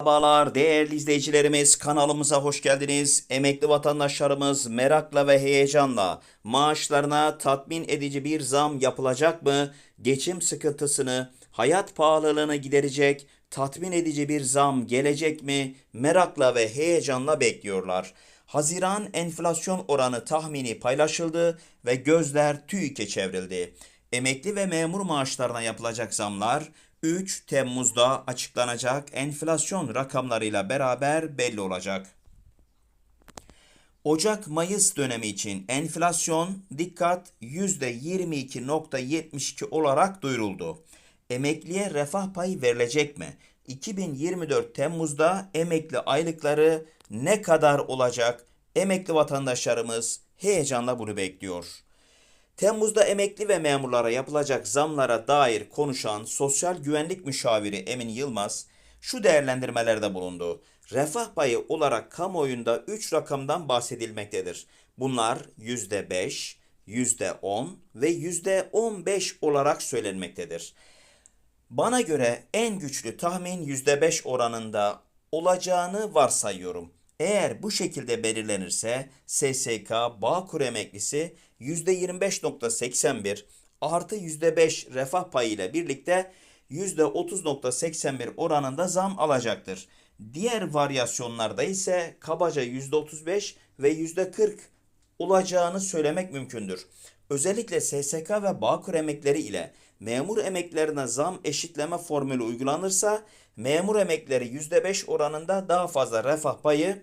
Merhabalar değerli izleyicilerimiz kanalımıza hoş geldiniz. Emekli vatandaşlarımız merakla ve heyecanla maaşlarına tatmin edici bir zam yapılacak mı? Geçim sıkıntısını, hayat pahalılığını giderecek tatmin edici bir zam gelecek mi? Merakla ve heyecanla bekliyorlar. Haziran enflasyon oranı tahmini paylaşıldı ve gözler TÜİK'e çevrildi. Emekli ve memur maaşlarına yapılacak zamlar 3 Temmuz'da açıklanacak enflasyon rakamlarıyla beraber belli olacak. Ocak-Mayıs dönemi için enflasyon dikkat %22.72 olarak duyuruldu. Emekliye refah payı verilecek mi? 2024 Temmuz'da emekli aylıkları ne kadar olacak? Emekli vatandaşlarımız heyecanla bunu bekliyor. Temmuz'da emekli ve memurlara yapılacak zamlara dair konuşan Sosyal Güvenlik Müşaviri Emin Yılmaz şu değerlendirmelerde bulundu. Refah payı olarak kamuoyunda 3 rakamdan bahsedilmektedir. Bunlar %5, %10 ve %15 olarak söylenmektedir. Bana göre en güçlü tahmin %5 oranında olacağını varsayıyorum. Eğer bu şekilde belirlenirse SSK Bağkur emeklisi %25.81 artı %5 refah payı ile birlikte %30.81 oranında zam alacaktır. Diğer varyasyonlarda ise kabaca %35 ve %40 olacağını söylemek mümkündür. Özellikle SSK ve Bağkur emekleri ile memur emeklerine zam eşitleme formülü uygulanırsa memur emekleri %5 oranında daha fazla refah payı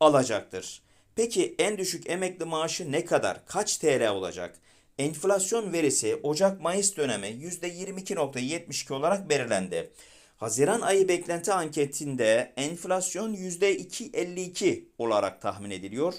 alacaktır. Peki en düşük emekli maaşı ne kadar? Kaç TL olacak? Enflasyon verisi Ocak-Mayıs dönemi %22.72 olarak belirlendi. Haziran ayı beklenti anketinde enflasyon %2.52 olarak tahmin ediliyor.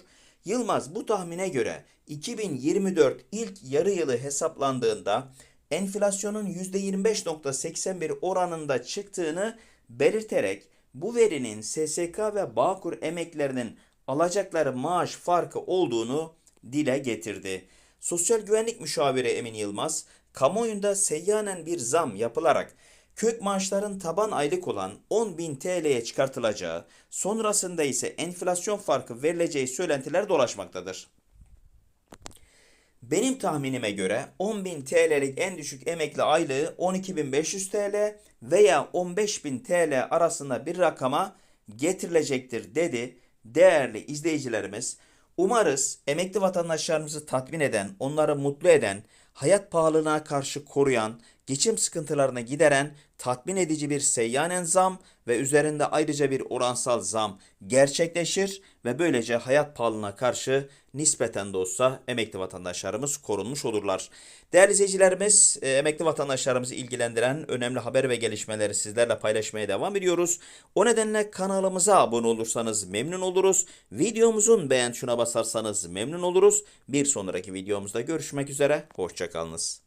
Yılmaz bu tahmine göre 2024 ilk yarı yılı hesaplandığında enflasyonun %25.81 oranında çıktığını belirterek bu verinin SSK ve Bağkur emeklerinin alacakları maaş farkı olduğunu dile getirdi. Sosyal Güvenlik Müşaviri Emin Yılmaz, kamuoyunda seyyanen bir zam yapılarak kök maaşların taban aylık olan 10.000 TL'ye çıkartılacağı, sonrasında ise enflasyon farkı verileceği söylentiler dolaşmaktadır. Benim tahminime göre 10.000 TL'lik en düşük emekli aylığı 12.500 TL veya 15.000 TL arasında bir rakama getirilecektir dedi değerli izleyicilerimiz. Umarız emekli vatandaşlarımızı tatmin eden, onları mutlu eden, hayat pahalılığına karşı koruyan, geçim sıkıntılarını gideren tatmin edici bir seyyanen zam ve üzerinde ayrıca bir oransal zam gerçekleşir ve böylece hayat pahalılığına karşı nispeten de olsa emekli vatandaşlarımız korunmuş olurlar. Değerli izleyicilerimiz, e, emekli vatandaşlarımızı ilgilendiren önemli haber ve gelişmeleri sizlerle paylaşmaya devam ediyoruz. O nedenle kanalımıza abone olursanız memnun oluruz. Videomuzun beğen tuşuna basarsanız memnun oluruz. Bir sonraki videomuzda görüşmek üzere. Hoşçakalınız.